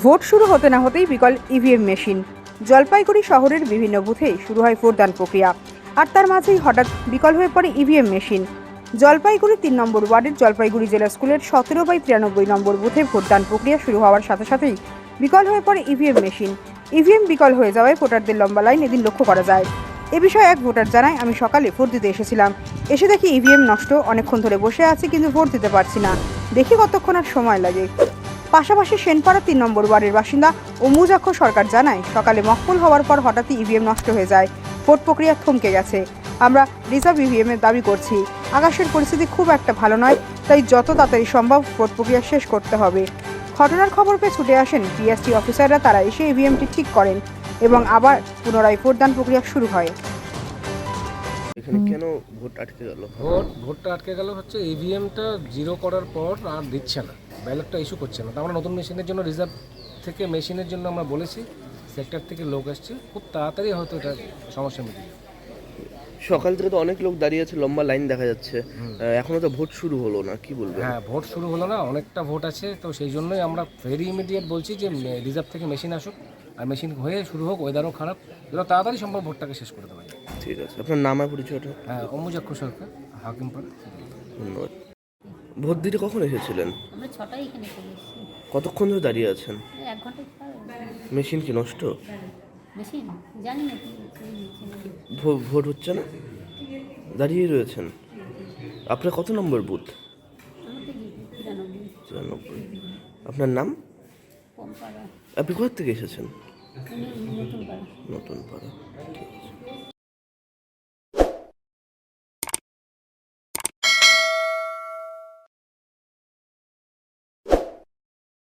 Vote শুরু হতে না হতেই বিকল ইভিএম মেশিন। জলপাইগুড়ি শহরের বিভিন্ন বুথেই শুরু হয় ভোটদান প্রক্রিয়া। আর তার মাঝেই হঠাৎ বিকল হয়ে পড়ে ইভিএম মেশিন। জলপাইগুড়ি তিন নম্বর ওয়ার্ডের জলপাইগুড়ি জেলা স্কুলের সতেরো বাই তিরানব্বই নম্বর বুথে ভোটদান প্রক্রিয়া শুরু হওয়ার সাথে সাথেই বিকল হয়ে পড়ে ইভিএম মেশিন। ইভিএম বিকল হয়ে যাওয়ায় ভোটারদের লম্বা লাইন এদিন লক্ষ্য করা যায়। এ বিষয়ে এক ভোটার জানায়, আমি সকালে ভোট দিতে এসেছিলাম। এসে দেখি ইভিএম নষ্ট, অনেকক্ষণ ধরে বসে আছি, কিন্তু ভোট দিতে পারছি না। দেখি কতক্ষণ আর সময় লাগে। পাশাপাশি সেনপাড়া তিন নম্বর ওয়ার্ডের বাসিন্দা অমুজাক্ষ সরকার জানায় সকালে মকবুল হওয়ার পর হঠাৎই ইভিএম নষ্ট হয়ে যায়। ভোট প্রক্রিয়া থমকে গেছে। আমরা রিজার্ভ ইভিএম এর দাবি করছি। আকাশের পরিস্থিতি খুব একটা ভালো নয় তাই যত তাড়াতাড়ি সম্ভব ভোট প্রক্রিয়া শেষ করতে হবে। ঘটনার খবর পেয়ে ছুটে আসেন পিএসটি অফিসাররা তারা এসে ইভিএমটি ঠিক করেন এবং আবার পুনরায় ভোটদান প্রক্রিয়া শুরু হয়। এখানে কেন ভোট আটকে গেল? ভোট ভোটটা আটকে গেল হচ্ছে ইভিএমটা জিরো করার পর আর দিচ্ছে না। ব্যালটটা ইস্যু করছে না। তো আমরা নতুন মেশিনের জন্য রিজার্ভ থেকে মেশিনের জন্য আমরা বলেছি সেক্টর থেকে লোক আসছে। খুব তাড়াতাড়ি হয়তো এটা সমস্যা মিটে। সকাল থেকে তো অনেক লোক দাঁড়িয়ে আছে লম্বা লাইন দেখা যাচ্ছে। এখনও তো ভোট শুরু হলো না কি বলব হ্যাঁ ভোট শুরু হলো না অনেকটা ভোট আছে। তো সেই জন্যই আমরা ভেরি ইমিডিয়েট বলছি যে রিজার্ভ থেকে মেশিন আসুক আর মেশিন হয়ে শুরু হোক ওয়েদারও খারাপ যেন তাড়াতাড়ি সম্ভব ভোটটাকে শেষ করে দেওয়া ঠিক আছে আপনার নাম আর পরিচয়টা? হ্যাঁ অম্বুজাক্ষ সরকার হাকিমপাড়া। ধন্যবাদ। ভোট দিতে কখন এসেছিলেন? আমরা ছটায় এখানে চলে এসেছি। কতক্ষণ ধরে দাঁড়িয়ে আছেন? এক ঘণ্টা মেশিন কি নষ্ট? মেশিন? জানি না ভোট হচ্ছে না? দাঁড়িয়ে রয়েছেন। আপনার কত নম্বর বুথ? তিরানব্বই। আপনার নাম? আপনি কোথা থেকে এসেছেন? নতুন পাড়া নতুন পাড়া ঠিক আছে।